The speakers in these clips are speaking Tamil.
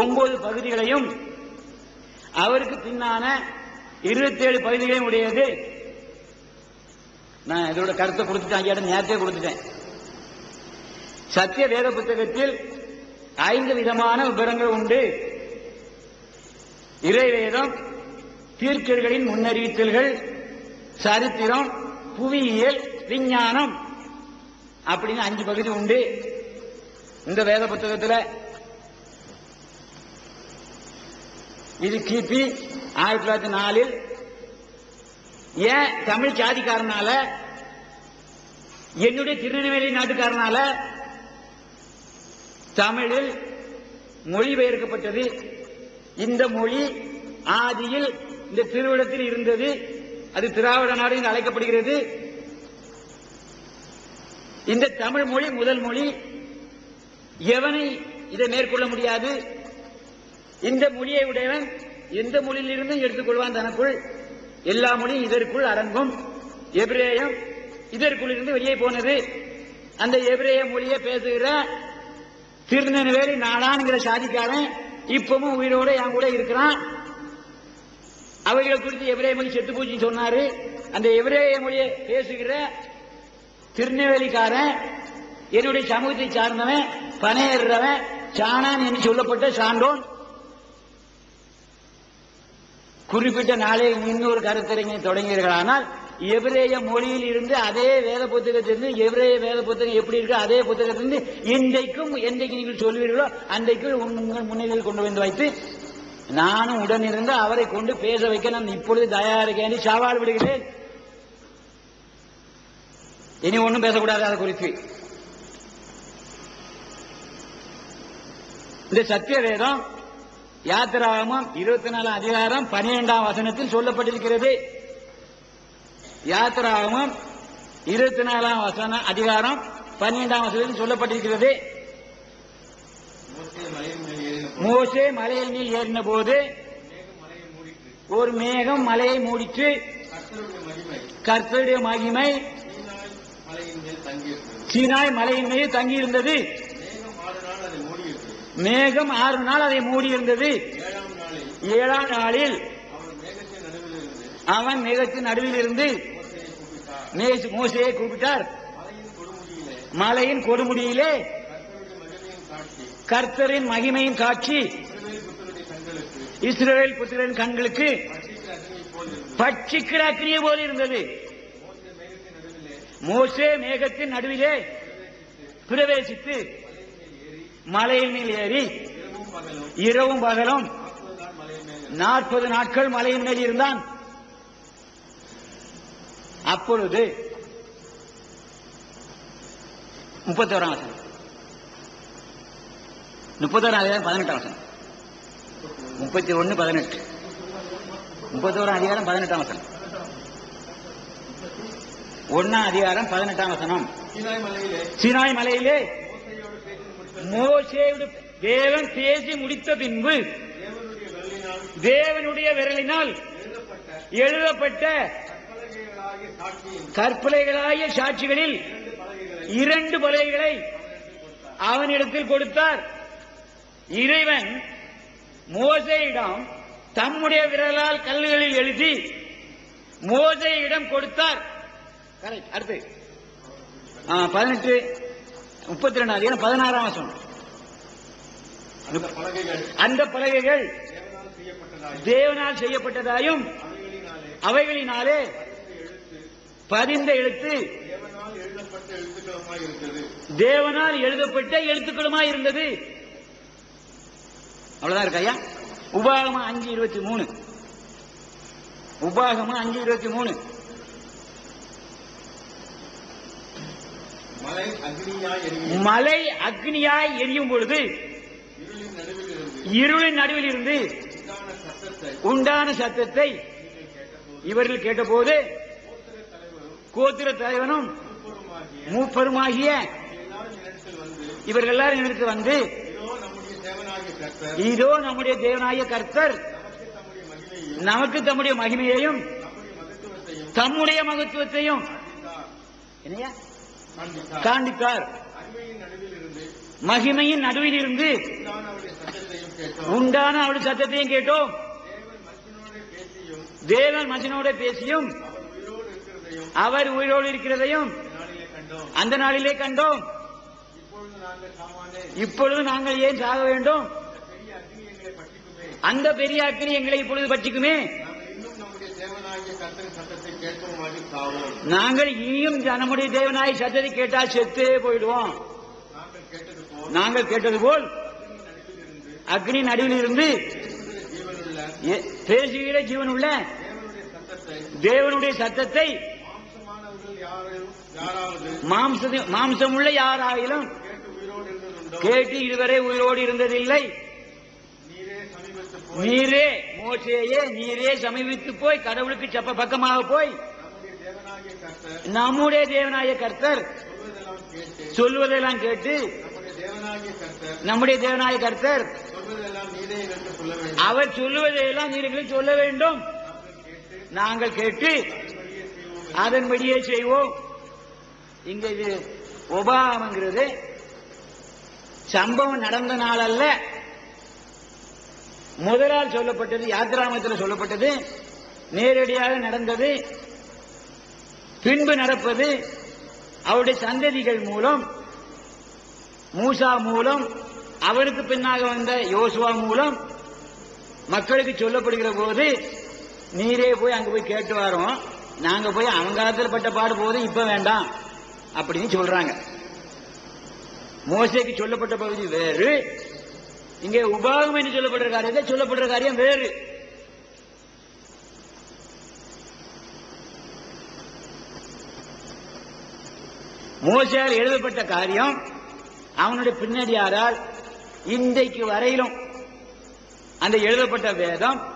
ஒன்பது பகுதிகளையும் அவருக்கு பின்னான இருபத்தேழு பகுதிகளையும் உடையது. நான் இதோட கருத்தை கொடுத்துட்டேன் ஐயா நேரத்தை கொடுத்துட்டேன். சத்திய வேத புத்தகத்தில் ஐந்து விதமான விபரங்கள் உண்டு. இறைவேதம் தீர்க்கர்களின் முன்னறிவித்தல்கள் சரித்திரம் புவியியல் விஞ்ஞானம் அப்படின்னு அஞ்சு பகுதி உண்டு. இந்த வேத புத்தகத்தில் இது கிபி ஆயிரத்தி தொள்ளாயிரத்தி நாலில் ஏன் தமிழ் ஜாதிக்காரனால என்னுடைய திருநெல்வேலி நாட்டுக்காரனால தமிழில் மொழிபெயர்க்கப்பட்டது. இந்த மொழி ஆதியில் இந்த திருவிடத்தில் இருந்தது. அது திராவிட நாடு என்று அழைக்கப்படுகிறது. இந்த தமிழ் மொழி முதல் மொழி எவனை இதை மேற்கொள்ள முடியாது? இந்த மொழியை உடையவன் எந்த மொழியிலிருந்தும் எடுத்துக்கொள்வான் தனக்குள். எல்லா மொழியும் இதற்குள் அடங்கும் எபிரேயம் இதற்குள் இருந்து வெளியே போனது. அந்த எபிரேய மொழியை பேசுகிற திருநெல்வேலி நாடான்கிற சாதிக்காரன் இப்பவும் உயிரோட என் கூட இருக்கிறான். அவைகளை குறித்து எபிரேய மொழி செத்து போச்சுன்னு சொன்னாரு. அந்த எபிரேய மொழியை பேசுகிற திருநெல்வேலிக்காரன் என்னுடைய சமூகத்தை சார்ந்தவன் பனையேறுறவன் சாணான் என்று சொல்லப்பட்ட சான்றோன். குறிப்பிட்ட நாளே இன்னொரு கருத்தரங்கை தொடங்கியிருக்கலானால் எபிரேய மொழியில் இருந்து அதே வேத புத்தகத்திலிருந்து எபிரேய வேத புத்தகம் எப்படி இருக்கோ அதே புத்தகத்திலிருந்து இன்றைக்கும் என்றைக்கு நீங்கள் சொல்வீர்களோ அன்றைக்கு உங்கள் முன்னிலையில் கொண்டு வந்து வைத்து நானும் உடனிருந்து அவரை கொண்டு பேச வைக்க நான் இப்பொழுது தயாரிக்கேன் சவால் விடுகிறேன். இனி ஒன்றும் பேசக்கூடாது அதை குறித்து. இந்த சத்திய வேதம் யாத்திராகமம் இருபத்தி நாலு அதிகாரம் பனிரெண்டாம் வசனத்தில் சொல்லப்பட்டிருக்கிறது. யாத்திராகமம் இருபத்தி நாலாம் வசன அதிகாரம் பன்னிரெண்டாம் வசனத்தில் சொல்லப்பட்டிருக்கிறது. மோசே மலையில் மேல் ஏறின போது ஒரு மேகம் மலையை மூடிட்டு கர்த்தருடைய மகிமை. சீனாய் மலையின் மீது தங்கியிருந்தது. மேகம் ஆறு நாள் அதை மூடியிருந்தது ஏழாம் நாளில் அவன் மேகத்தின் நடுவில் இருந்து மோசையை கூப்பிட்டார். மலையின் கொடுமுடியிலே கர்த்தரின் மகிமையின் காட்சி. இஸ்ரேல் புத்திரன் கண்களுக்கு பட்சிக்கிற அக்னியை போல இருந்தது. மோசே மேகத்தின் நடுவிலே பிரவேசித்து மலையின் மேல் ஏறி இரவும் பகலும் நாற்பது நாட்கள் மலையின் மேல் இருந்தான். அப்பொழுது முப்பத்தோராம் வசனம். முப்பத்தோராம் அதிகாரம் பதினெட்டாம் வசனம். முப்பத்தி ஒன்னு பதினெட்டு. முப்பத்தோராம் அதிகாரம் பதினெட்டாம் வசனம். ஒன்னாம் அதிகாரம் பதினெட்டாம் வசனம். சீனாய் மலையிலே மோசேயோடு தேவன் பேசி முடித்த பின்பு தேவனுடைய விரலினால் எழுதப்பட்ட கற்பலைகளாகிய சாட்சிகளில் இரண்டு பலகைகளை அவனிடத்தில் கொடுத்தார். இறைவன் மோசையிடம் தம்முடைய விரலால் கல்லுகளில் எழுதி மோசையிடம் கொடுத்தார். கரெக்ட் அடுத்து. பதினெட்டு. முப்பத்தி ரெண்டாம் அதிகாரம் பதினாறாம் வருஷம் அந்த பலகைகள் தேவனால் செய்யப்பட்டதாயும் அவைகளினாலே பதிந்த எழுத்து தேவனால் எழுதப்பட்ட எழுத்துக்களுமாய் இருந்தது. அவ்வளவுதான் இருக்கு ஐயா. உபாகமா அஞ்சு இருபத்தி மூணு. உபாகமா அஞ்சு இருபத்தி மூணு. மலை அக்னியாய் எரியும் பொழுது இருளின் நடுவில் இருந்து உண்டான சத்தத்தை இவர்கள் கேட்டபோது கோத்திர தலைவனும் மூப்பருமாகிய இவர்கள் எல்லாரும் எனக்கு வந்து இதோ நம்முடைய தேவனாகிய கர்த்தர் நமக்கு தம்முடைய மகிமையையும் தம்முடைய மகத்துவத்தையும் என்னையா? காண்பித்தார். மகிமையின் நடுவில் இருந்து உண்டான அவருடைய சத்தத்தையும் கேட்டோம். தேவன் மனுஷனோடு பேசியும் அவர் உயிரோடு இருக்கிறதையும் அந்த நாளிலே கண்டோம். இப்பொழுது நாங்கள் ஏன் சாக வேண்டும்? பெரிய அக்னி அந்த பெரிய அக்கினி எங்களை பற்றிக்குமே எங்களை இப்பொழுது பட்சிக்குமே நாங்கள் இன்னும் நம்முடைய தேவனாகிய கர்த்தரின் சத்தத்தை கேட்கும் மாதிரி சாவோம் நாங்கள் இனியும் நம்முடைய தேவனாய் சத்தத்தை கேட்டால் செத்தே போயிடுவோம். நாங்கள் கேட்டது போல். அக்னி நடுவில் இருந்து பேசுகிற தேவனுடைய சத்தத்தை. தேவனுடைய சத்தத்தை மாம்சமானவர்கள் யாரும் யாராவது மாம்ச மாம்சமுள்ள யாராயிலும் கேட்டு இதுவரை உயிரோடு இருந்ததில்லை. நீரே மோசேயே நீரே சமீபித்து போய் கடவுளுக்கு செப்ப பக்கமாக போய் நம்முடைய கர்த்தர் தேவனாய கர்த்தர் சொல்வதெல்லாம் கேட்டு நம்முடைய தேவனாகிய கர்த்தர் தேவனாய கர்த்தர் என்று சொல்ல வேண்டும் அவர் சொல்லுவதையெல்லாம் நீர்கள் சொல்ல வேண்டும். நாங்கள் கேட்டு அதன்படியே செய்வோம். இங்க இது உபாமங்கிறது சம்பவம் நடந்த நாள் அல்ல முதலால் சொல்லப்பட்டது யாத்திராமத்தில் சொல்லப்பட்டது நேரடியாக நடந்தது பின்பு நடப்பது அவருடைய சந்ததிகள் மூலம் மூசா மூலம் அவருக்கு பின்னாக வந்த யோசுவா மூலம் மக்களுக்கு சொல்லப்படுகிற போது நீரே போய் அங்க போய் கேட்டு வரோம். நாங்க போய் அவங்க காலத்தில் பட்ட பாடு போது இப்ப வேண்டாம் அப்படின்னு சொல்றாங்க. மோசைக்கு சொல்லப்பட்ட பகுதி வேறு. இங்கே உபாகம் என்று சொல்லப்படுற காரியத்தை சொல்லப்படுற காரியம் வேறு. மோசையால் எழுதப்பட்ட காரியம் அவனுடைய பின்னடியாரால் இன்றைக்கு வரையிலும் அந்த எழுதப்பட்ட வேதம்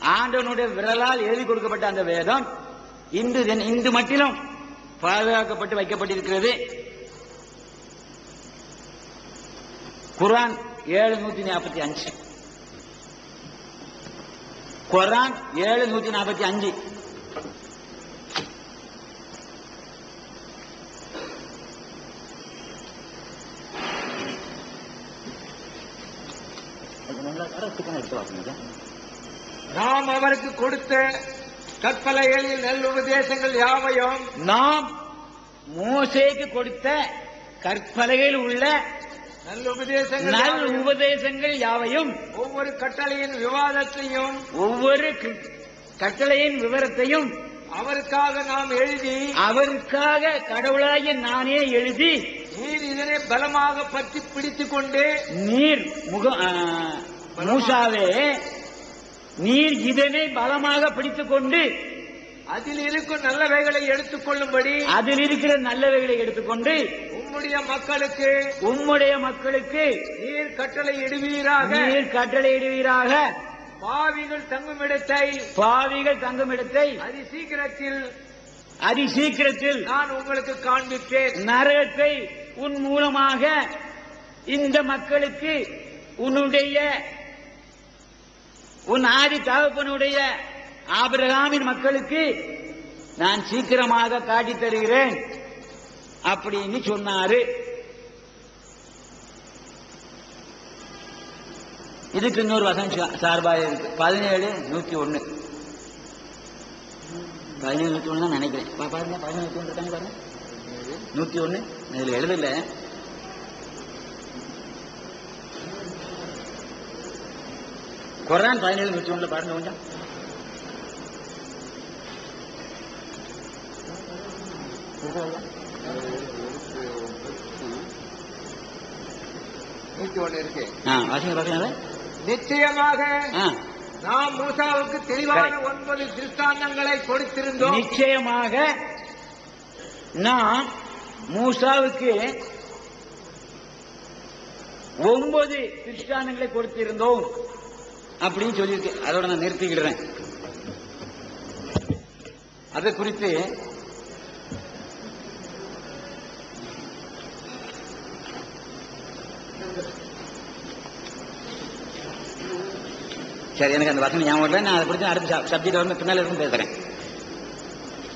ஆண்டவனுடைய விரலால் எழுதி கொடுக்கப்பட்ட அந்த வேதம் இன்று தின- இன்று மட்டிலும் பாதுகாக்கப்பட்டு வைக்கப்பட்டிருக்கிறது. குரான் ஏழு நூத்தி நாற்பத்தி அஞ்சு குரான் ஏழு நூத்தி நாற்பத்தி அஞ்சு நாம் அவருக்கு கொடுத்த கற்பலைகளில் நல் உபதேசங்கள் யாவையும் நாம் மோசேக்கு கொடுத்த கற்பலகையில் உள்ள நல் உபதேசங்கள் நல் யாவையும், உபதேசங்கள் யாவையும்? ஒவ்வொரு கட்டளையின் விவாதத்தையும் ஒவ்வொரு கட்டளையின் விவரத்தையும் அவருக்காக நாம் எழுதி அவருக்காக கடவுளாகிய நானே எழுதி நீர் இதனை பலமாக பற்றி பிடித்துக் கொண்டு நீர் முக மூசாவே நீர் இதனை பலமாக பிடித்துக் கொண்டு அதில் இருக்கும் நல்லவைகளை எடுத்துக் கொள்ளும்படி அதில் இருக்கிற நல்லவைகளை எடுத்துக்கொண்டு உம்முடைய மக்களுக்கு உம்முடைய மக்களுக்கு நீர் கட்டளை இடுவீராக. நீர் கட்டளையிடுவீராக பாவிகள் தங்கும் இடத்தை. பாவிகள் தங்கும் இடத்தை. அதி சீக்கிரத்தில் அதி சீக்கிரத்தில் நான் உங்களுக்கு காண்பித்தேன் நரகத்தை உன் மூலமாக இந்த மக்களுக்கு உன்னுடைய உன் ஆதி தகப்பனுடைய ஆபிரகாமின் மக்களுக்கு நான் சீக்கிரமாக காட்டித் தருகிறேன். அப்படின்னு சொன்னாரு. இதுக்கு இன்னொரு வசனம் சார்பாக இருக்கு. பதினேழு நூத்தி ஒண்ணு. பதினேழு நூத்தி ஒண்ணு தான் நினைக்கிறேன் பாருங்க பதினேழு நூத்தி ஒன்று பாருங்க. நூத்தி ஒண்ணு. இதுல எழுதல. குரான் பதினேழு நூத்தி ஒண்ணுல பாருங்க கொஞ்சம். நூத்தி நிச்சயமாக நாம் மூசாவுக்கு தெளிவான. ஒன்பது திருஷ்டாந்தங்களை கொடுத்திருந்தோம். நிச்சயமாக நான் மூசாவுக்கு ஒன்பது திருஷ்டானங்களை கொடுத்திருந்தோம் அப்படின்னு சொல்லியிருக்கு. அதோட நான் நிறுத்திக்கிடுறேன். அதை குறித்து சரி எனக்கு அந்த வசனம் ஞாபகம் இல்லை நான் அதை குறித்து அடுத்த சப்ஜெக்ட் வந்து பின்னால் இருந்து பேசுறேன்.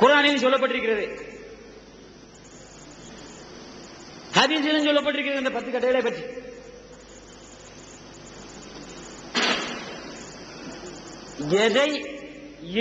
குரானில் சொல்லப்பட்டிருக்கிறது. ஹதீஸிலும் சொல்லப்பட்டிருக்கிறது இந்த பத்து கட்டைகளை பற்றி. எதை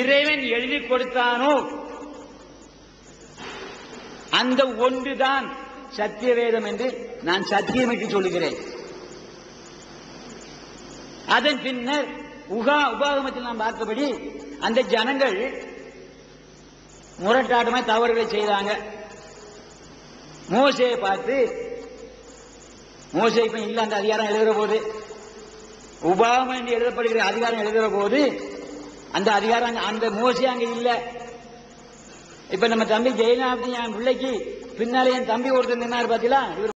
இறைவன் எழுதி கொடுத்தானோ அந்த ஒன்றுதான். சத்திய வேதம் என்று நான் சத்தியமிட்டு சொல்லுகிறேன். அதன் பின்னர் உகா உபாகமத்தில் நாம் பார்த்தபடி அந்த ஜனங்கள் முரட்டாட்டமா தவறுகளை செய்தாங்க. மோசையை பார்த்து மோசை இப்ப இல்ல அந்த அதிகாரம் எழுதுற போது உபாகம் என்று எழுதப்படுகிற அதிகாரம் எழுதுற போது அந்த அதிகாரம் அந்த மோசை அங்க இல்ல. இப்ப நம்ம தம்பி ஜெயலலிதா என் பிள்ளைக்கு பின்னாலே என் தம்பி ஒருத்தர் நின்னாரு பாத்தீங்களா? இவர்